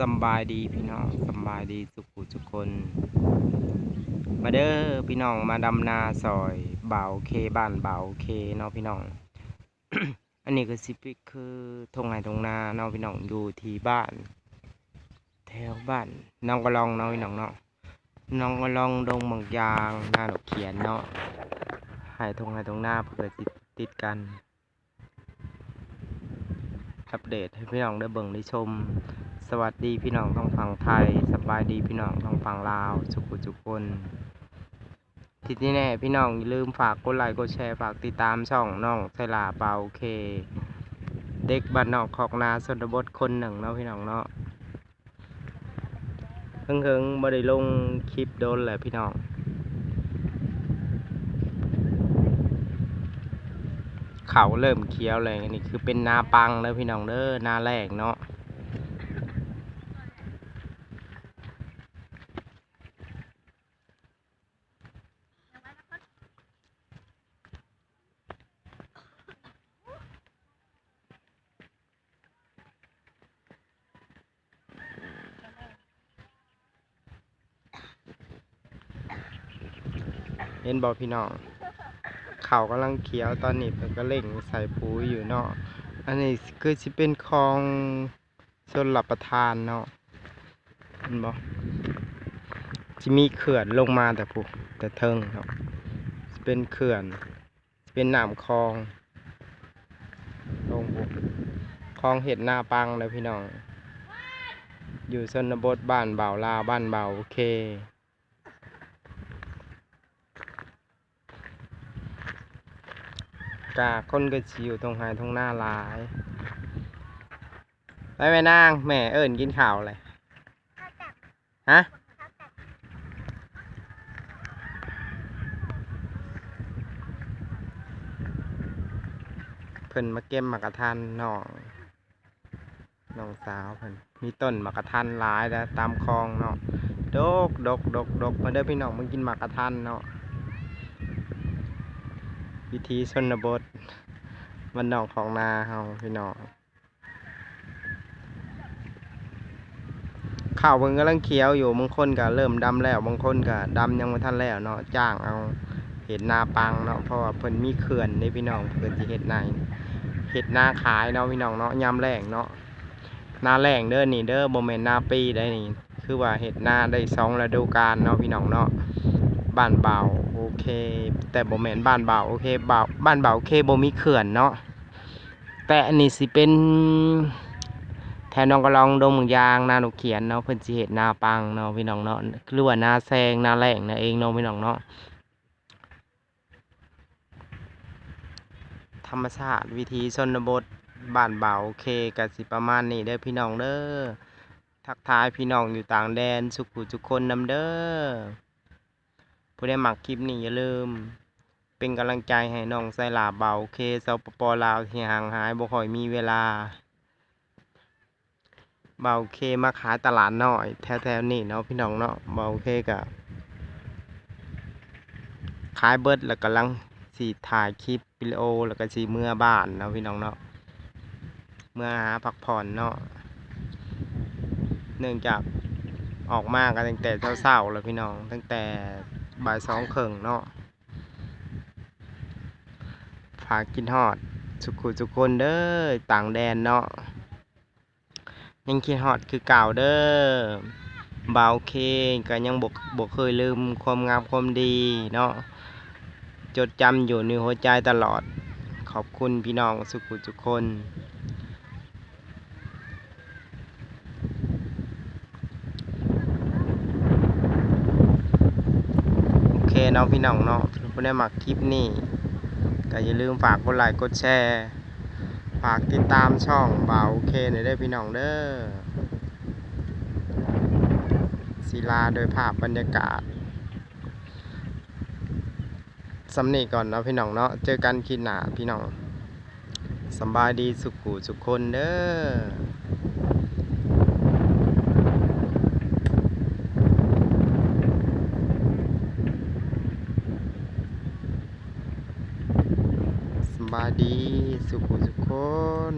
สบายดีพี่น้องสบายดีสุขุทุกคน มาเด้อพี่น้องมาดำนาซอยเบาเคบ้านเบาเคเนาะพี่น้อง อันนี้ก็สิปิคือทงไห้ทงนาเนาะพี่น้องอยู่ที่บ้าน แถวบ้านน้องก็ลองเนาะพี่น้องเนาะน้องก็ลองดงบางยางหน้าดอกเขียนเนาะไห้ทงไห้ทงนาเพื่อติดติดกันอัปเดตให้พี่น้องได้เบิ่งได้ชม สวัสดีพี่น้องท้องฝั่งไทยสบายดีพี่น้องท้องฝั่งลาวสุขุจุกคนที่นี่แน่พี่น้องอย่าลืมฝากกดไลค์กดแชร์ฝากติดตามช่องน้องไซลาเปาเค เด็กบ้านนอกขอกนาสนบทคนหนึ่งเนาะพี่น้องเนาะเพิ่งเพิ่งบ่ได้ลงคลิปโดนแหละพี่น้องเขาเริ่มเคี้ยวเลยนนี้คือเป็นนาปังแล้วพี่น้องเด้อนาแรกเนาะ เห็นบอกพี่น้องเขากำลังเขียวตอนนี้เพิ่นก็เล่งใส่ปุ๋ยอยู่เนาะอันนี้คือสิเป็นคลองชนรับประทานเนาะเห็นบ่จะมีเขื่อนลงมาแต่ผูแต่เทิงเนาะเป็นเขื่อน เป็นหน้ำคลองลงผูคลองเห็ดหน้าปังเลยพี่น้อง อยู่ชนบทบ้านเบาลาบ้านเบาโอเค กาคนก็สิอยู่ตรงหายตรงหน้าลายไปแม่นางแม่เอิญกินข้าวเลยฮะเพิ่นมาเก็บมากระทันน้องน้องสาวเพิ่นมีต้นมากระทันหลายแล้วตามคลองเนาะดกดกดกดกมาเด้อพี่น้องมากินมากกระทันเนาะ วิธีชนบทมันนอกของนาเฮาพี่น้องข้าวเพิ่นกำลังเขียวอยู่บางคนก็เริ่มดำแล้วบางคนก็ดำยังไม่ทันแล้วเนาะจ้างเอาเห็ดนาปังเนาะเพราะว่าเพิ่นมีเขื่อนนี่พี่น้องเพิ่นสิเฮ็ดนเฮ็ดนาขายเนาะพี่น้องเนาะยามแล้งเนาะนาแล้งเด้อนี่เด้อบ่แม่นนาปีได้นี่คือว่าเฮ็ดนาได้สองฤดูกาลเนาะพี่น้องเนาะบ้านเบา เคแต่บ่แม่นบ้านเบาโอเคเบาบ้านเบาโอเคบ่มีเขื่อนเนาะแต่อันนี้สิเป็นแทนน้องก็ลองดงเมืองยางนาหนูเขียนเนาะเพิ่นสิเฮ็ดนาปังเนาะพี่น้องเนาะหรือว่านาแซงนาแหลงนั่นเองเนาะพี่น้องเนาะธรรมชาติวิธีชนบทบ้านเบาโอเคก็สิประมาณนี้เด้อพี่น้องเด้อทักทายพี่น้องอยู่ต่างแดนสุขุทุกคนนำเด้อ ผู้ได้หมักคลิปนี้อย่าลืม เป็นกำลังใจให้น้องไซลาเบาเคเซาปปลาวที่ห่างหายบ่ค่อยมีเวลา เบาเคมาขายตลาดหน้อย แถวๆนี้เนาะพี่น้องเนาะเบาเคก็ขายเบิร์ดแล้วกำลังสีถ่ายคลิปวิดีโอแล้วก็สีเมื่อบ้านเนาะพี่น้องเนาะเมื่อหาพักผ่อนเนาะเนื่องจากออกมากันตั้งแต่เช้าๆแล้วพี่น้องตั้งแต่ บ่ายสองครึ่งเนาะฝากกินฮอด สุขุสุคนเด้อต่างแดนเนาะยังคิดฮอดคือเก่าเด้อเบาเคก็ยังบกบกเคยลืมความงามความดีเนาะจดจำอยู่ในหัวใจตลอด ขอบคุณพี่น้องสุขุทุกคน เคเนาะพี่น้องเนาะถ้าผู้ได้มักคลิปนี้ก็อย่าลืมฝากกดไลค์กดแชร์ ฝากติดตามช่องบ่าวเคหน่อยเด้พี่น้องเด้อศิลาโดยภาพบรรยากาศสำนีก่อนเนาะพี่น้องเนาะเจอกันคลิปหน้าพี่น้องสบายดีสุขุสุขคนเด้อ บายดีสุขุสุขคน